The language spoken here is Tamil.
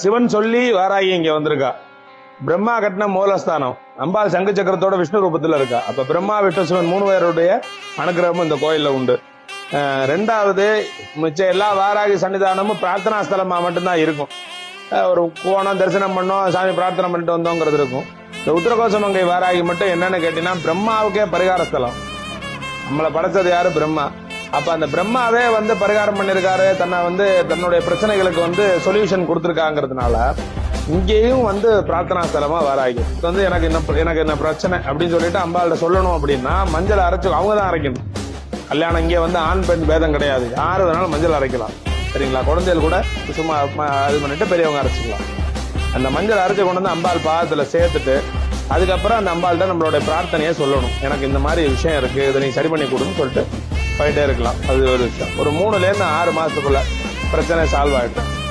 சிவன் சொல்லி வாராகி இங்க வந்திருக்கா. பிரம்மா கட்டின மூலஸ்தானம். அம்பாள் சங்கு சக்கரத்தோட விஷ்ணு ரூபத்துல இருக்கா. அப்ப பிரம்மா விஷ்ணு சிவன் மூணு பேருடைய அனுகிரகமும் இந்த கோயில்ல உண்டு. ரெண்டாவது மிச்ச எல்லா வாராகி சன்னிதானமும் பிரார்த்தனா ஸ்தலமா மட்டும்தான் இருக்கும். ஒரு போனோம் தரிசனம் பண்ணோம் சாமி பிரார்த்தனை பண்ணிட்டு வந்தோங்கிறது இருக்கும். இந்த உத்தரகோசமங்கை வாராகி மட்டும் என்னன்னு கேட்டீங்கன்னா பிரம்மாவுக்கே பரிகார ஸ்தலம். நம்மளை படைச்சது யாரு? பிரம்மா. அப்ப அந்த பிரம்மாவே வந்து பரிகாரம் பண்ணிருக்காரு. தன்னை வந்து தன்னுடைய பிரச்சனைகளுக்கு வந்து சொல்யூஷன் கொடுத்துருக்காங்கிறதுனால இங்கேயும் வந்து பிரார்த்தனா ஸ்தலமா வராங்க இது வந்து எனக்கு என்ன எனக்கு என்ன பிரச்சனை அப்படின்னு சொல்லிட்டு அம்பாள்கிட்ட சொல்லணும் அப்படின்னா மஞ்சள் அரைச்சு அவங்க தான் அரைக்கணும். கல்யாணம் இங்கே வந்து ஆண் பெண் பேதம் கிடையாது. யாரு வேணாலும் மஞ்சள் அரைக்கலாம். சரிங்களா? குழந்தைகள் கூட சும்மா இது பண்ணிட்டு பெரியவங்க அரைச்சிக்கலாம். அந்த மஞ்சள் அரைச்சு கொண்டு வந்து அம்பாள் பாதத்தில் சேர்த்துட்டு அதுக்கப்புறம் அந்த அம்பாள்கிட்ட நம்மளோட பிரார்த்தனையை சொல்லணும். எனக்கு இந்த மாதிரி விஷயம் இருக்கு இதை நீ சரி பண்ணி கொடுன்னு சொல்லிட்டு போயிட்டே இருக்கலாம். அது ஒரு விஷயம். ஒரு மூணுலேருந்து ஆறு மாதத்துக்குள்ளே பிரச்சனை சால்வ் ஆகிட்டோம்